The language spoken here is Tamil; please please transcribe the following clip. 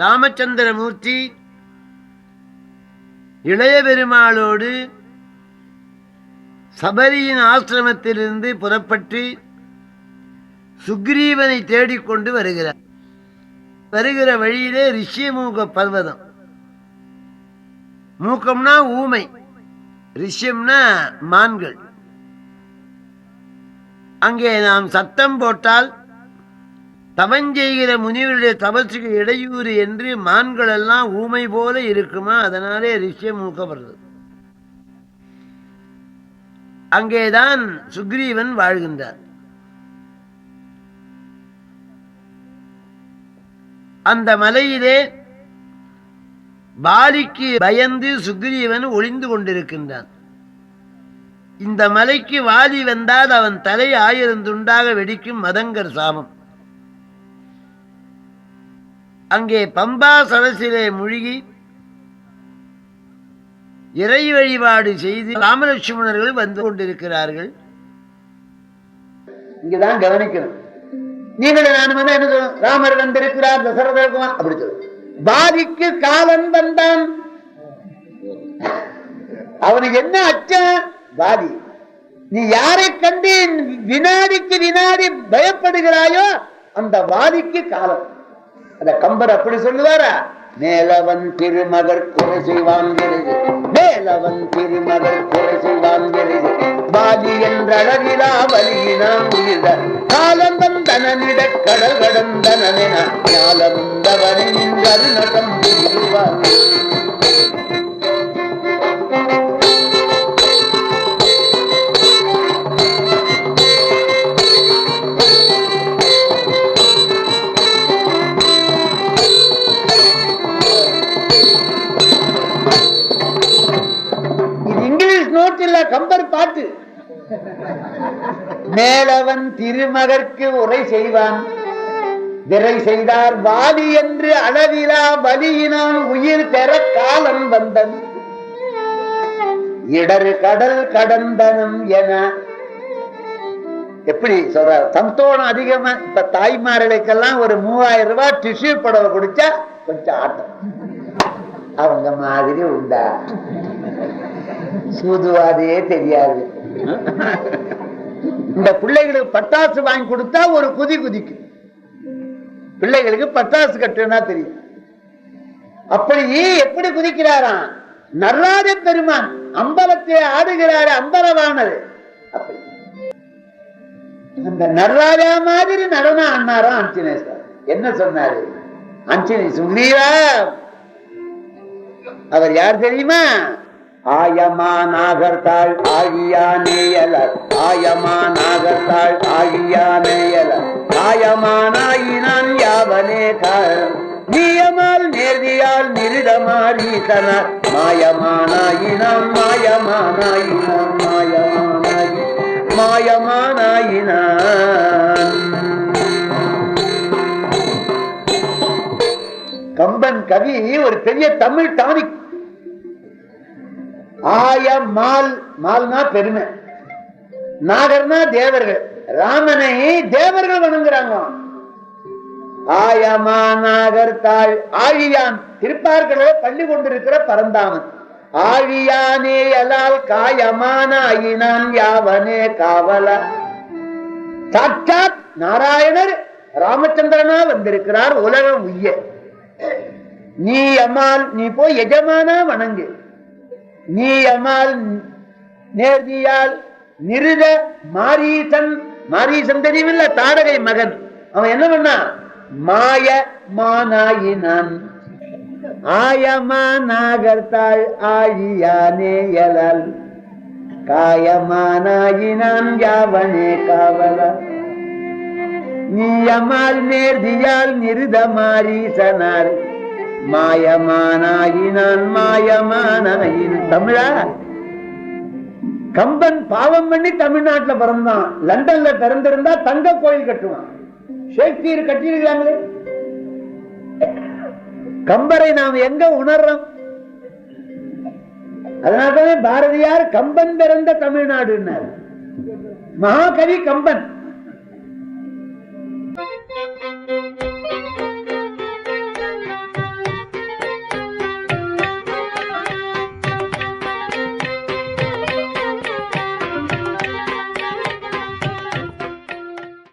ராமச்சந்திரமூர்த்தி இளைய பெருமாளோடு சபரியின் ஆசிரமத்திலிருந்து புறப்பட்டு சுக்ரீவனை தேடிக்கொண்டு வருகிறார். வருகிற வழியிலே ரிஷ்யமூக பர்வதம். மூக்கம்னா ஊமை ரிஷ்யம்னா மான்கள். அங்கே நாம் சத்தம் போட்டால் தவஞ்செய்கிற முனிவருடைய தபசுக்கு இடையூறு என்று மான்கள் எல்லாம் ஊமை போல இருக்குமா? அதனாலே ரிஷ்யம் மூக்கப்படுறது அங்கேதான் சுக்ரீவன் வாழ்கின்றார். அந்த மலையிலே பாலிக்கு பயந்து சுக்ரீவன் ஒளிந்து கொண்டிருக்கின்றான். இந்த மலைக்கு வாலி வந்தால் அவன் தலை ஆயிரம் துண்டாக வெடிக்கும் மதங்கர் சாபம். அங்கே பம்பா சரசிலே மூழ்கி இறை வழிபாடு செய்து ராமலட்சுமணர்கள் வந்து கொண்டிருக்கிறார்கள். இங்கதான் கவனிக்கணும். நீங்கள் நான் என்ன சொல்றோம்? ராமர் வந்திருக்கிறார் தசரதர் அப்படி சொல்லு பாதிக்கு காலன் வந்தான் அவனுக்கு என்ன அச்சம்? பாதி. நீ யாரை கண்டு வினாடிக்கு வினாடி பயப்படுகிறாயோ அந்த வாதிக்கு காலம். அந்த கம்பர் அப்படி சொல்லுவாரா மேலவன் திருமகர் குறை வாங்கிறது மேலவன் திருமகர் குறை வாங்கிறது பாதி என்ற அளவிலா வலியினான் காலம் வந்தனிட கடல் கடந்தனென ஞாலமுந்தவனின் கருணகம் புரிவார் மேலவன் திருமகற்கு உரை செய்வான். விரை செய்தார் வாலி என்று அளவிலா வலியினான் உயிர் பெற காலம் வந்தன். இடரு கடல் கடந்தனம் என. எப்படி சொல்ற? சந்தோஷம் அதிகமா இப்ப தாய்மார்களுக்கெல்லாம் ஒரு மூவாயிரம் ரூபாய் டிஷ்யூ புடவை குடிச்சா கொஞ்சம் ஆட்டம். அவங்க மாதிரி உண்டா? சூதுவாதே தெரியாது. இந்த பிள்ளைகளுக்கு பட்டாசு வாங்கி கொடுத்தா ஒரு குதி குதிக்கு. பிள்ளைகளுக்கு பட்டாசு கட்டுனா தெரியும். அப்படியே எப்படி குதிக்கிறாராம்? நல்லாத பெருமான் அம்பலத்தை ஆடுகிறாரு அம்பலவானது. அந்த நர்ராஜா மாதிரி நடனம் ஆடினாராம் அஞ்சனேஸ்வர் என்ன சொன்னாரு? அஞ்சனி சுந்தீரா அவர் யார் தெரியுமா? ஆயமா நாகர்தாள் ஆழியானேயலர். ஆயமா நாகர்தாள் ஆழியானேயலர். ஆயமானாயினான் யாவனே காயம் நீயமால் நேர்தியால் நிருதமாரீசன மாயமானாயினான் மாயமானாயினான் மாயமானாயி மாயமானாயினான். கம்பன் கவி ஒரு பெரிய தமிழ் டானிக் ஆய மால் மால்னா பெருமை. நாகர்னா தேவர்கள். ராமனை தேவர்கள் வணங்குறாங்க. ஆயமா நாகர் தாழ் ஆழியான் திருப்பார்களோ பள்ளி கொண்டிருக்கிற பரந்தாமன். ஆழியானே அலால் காயமான ஆயினான் யாவனே காவல. சாட்சாத் நாராயணர் ராமச்சந்திரனா வந்திருக்கிறார் உலகம் உய்ய. நீ அம்மாள் நீ போய் எஜமானா வணங்கு. நீ அம்மாள் நேர்தியால் நிருத மாரீசன் மாரீசன் தெரியுமில்ல? தாடகை மகன். அவன் என்ன பண்ணா? மாய மானாயினான் ஆயமா நாகர்த்தாள் ஆழியானே எழல் காயமானாயினான் யாவனே காவல நீயமால் நேர்தியால் நிருத மாரீசனார். மாயமானாயினான் மாயமானாயின் தமிழா? கம்பன் பாவம் பண்ணி தமிழ்நாட்டுல பிறந்தான். லண்டன்ல பிறந்திருந்தா தங்க கோயில் கட்டுவான். ஷேக்ஸ்பியர் கட்டியிருக்காங்களே கம்பரை நாம் எங்க உணர்றோம்? அதனால்தானே பாரதியார் கம்பன் பிறந்த தமிழ்நாடு மகாகவி கம்பன்.